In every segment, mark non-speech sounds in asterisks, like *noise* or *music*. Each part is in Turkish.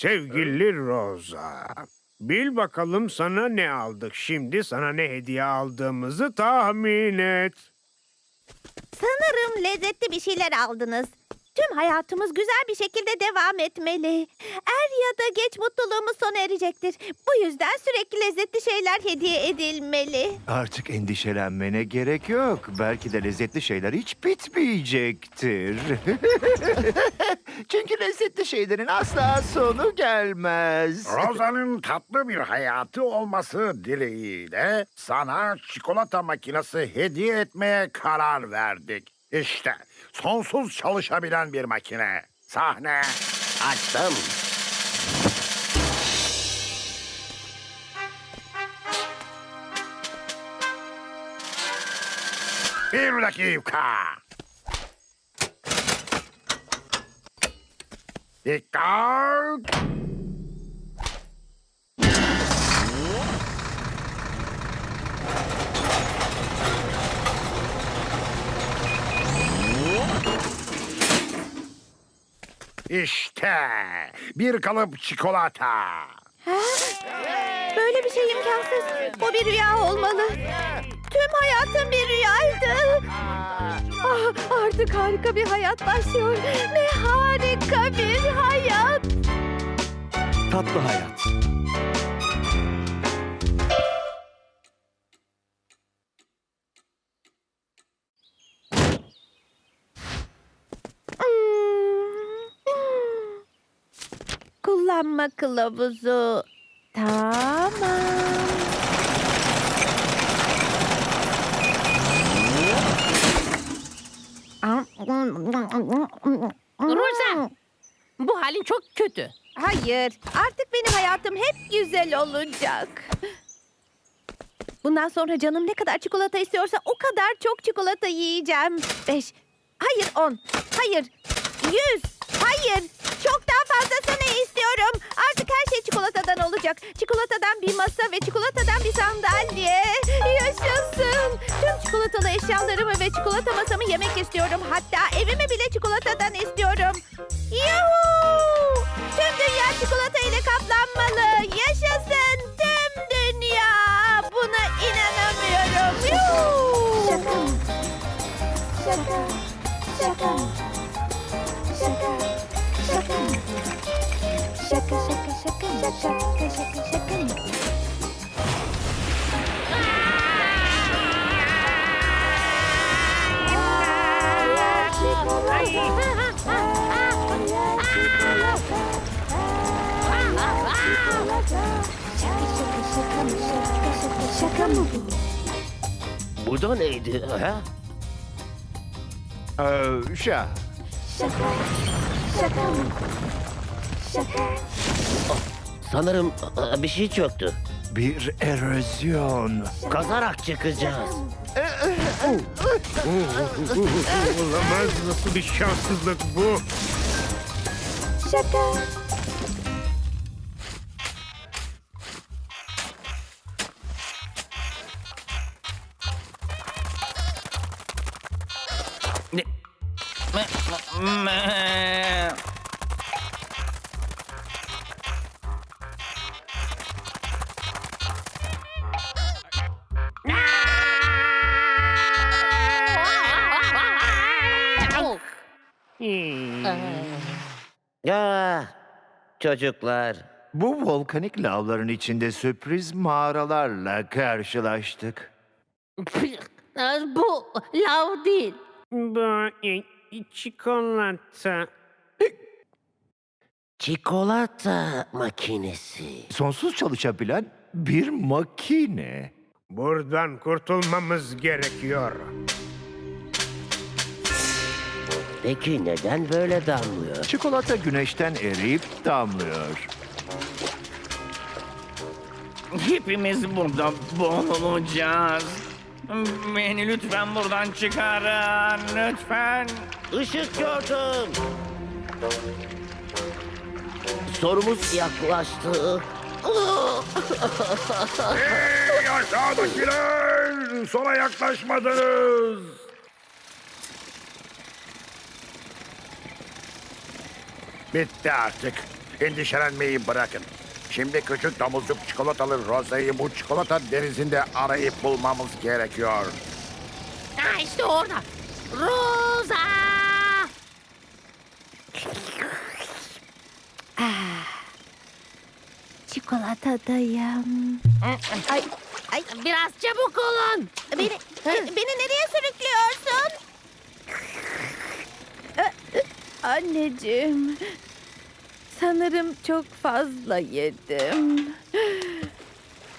Sevgili Rosa. Bil bakalım sana ne aldık. Şimdi sana ne hediye aldığımızı tahmin et. Sanırım lezzetli bir şeyler aldınız. Tüm hayatımız güzel bir şekilde devam etmeli. Er ya da geç mutluluğumuz sona erecektir. Bu yüzden sürekli lezzetli şeyler hediye edilmeli. Artık endişelenmene gerek yok. Belki de lezzetli şeyler hiç bitmeyecektir. *laughs* Çünkü lezzetli şeylerin asla sonu gelmez. Rosa'nın tatlı bir hayatı olması dileğiyle sana çikolata makinesi hediye etmeye karar verdik. İşte sonsuz çalışabilen bir makine. Sahne açtım. Bir dakika. Dikkat. İşte bir kalıp çikolata. Böyle bir şey imkansız. Bu bir rüya olmalı. Tüm hayatım bir rüyaydı. Ah, artık harika bir hayat başlıyor. Ne harika bir hayat. Tatlı hayat. Kullanma kılavuzu. Tamam. Rosa, bu halin çok kötü. Hayır, artık benim hayatım hep güzel olacak. Bundan sonra canım ne kadar çikolata istiyorsa o kadar çok çikolata yiyeceğim. Beş, hayır on, hayır yüz, hayır çok daha fazlasını istiyorum. Artık her şey çikolatadan olacak. Çikolatadan bir masa ve çikolatadan bir sandalye. Yaşasın. Tüm çikolatalı eşyalarımı ve çikolata masamı yemek istiyorum. Hatta evimi bile çikolatadan istiyorum. Yuhuu! Tüm dünya çikolata ile kaplanmalı. Yaşasın tüm dünya. Buna inanamıyorum. Yuhuu! Şaka, şaka, şaka, şaka, şaka, şaka, şaka. Şaka mı bu? Bu da neydi? Ha? Ee, şa. Şaka, şaka mı? Şaka. Sanırım e, bir şey çöktü. Bir erozyon. Kazarak çıkacağız. Olamaz nasıl bir şanssızlık bu. Şaka. Ne? Me, me, me. Ya çocuklar. Bu volkanik lavların içinde sürpriz mağaralarla karşılaştık. Bu lav değil. Bu e, çikolata. Çikolata makinesi. Sonsuz çalışabilen bir makine. Buradan kurtulmamız gerekiyor. Peki neden böyle damlıyor? Çikolata güneşten eriyip damlıyor. Hepimiz burada boğulacağız. Beni lütfen buradan çıkarın. Lütfen. Işık gördüm. Sorumuz yaklaştı. Hey aşağıdakiler! Sona yaklaşmadınız. Bitti artık. Endişelenmeyi bırakın. Şimdi küçük domuzcuk çikolatalı Rosa'yı bu çikolata denizinde arayıp bulmamız gerekiyor. Ha işte orada. Rosa! Çikolatadayım. Ay, ay Biraz çabuk olun. beni, beni nereye sürüklüyorsun? Anneciğim, sanırım çok fazla yedim.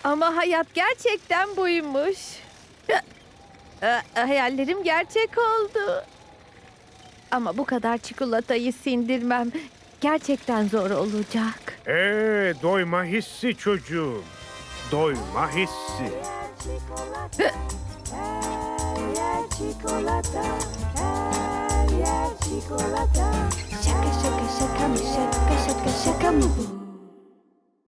Ama hayat gerçekten buymuş. Ö- Hayallerim gerçek oldu. Ama bu kadar çikolatayı sindirmem gerçekten zor olacak. Ee, doyma hissi çocuğum. Doyma hissi. Her yer çikolata. Her yer çikolata. Şaka şaka şaka mı şaka şaka şaka mı bu?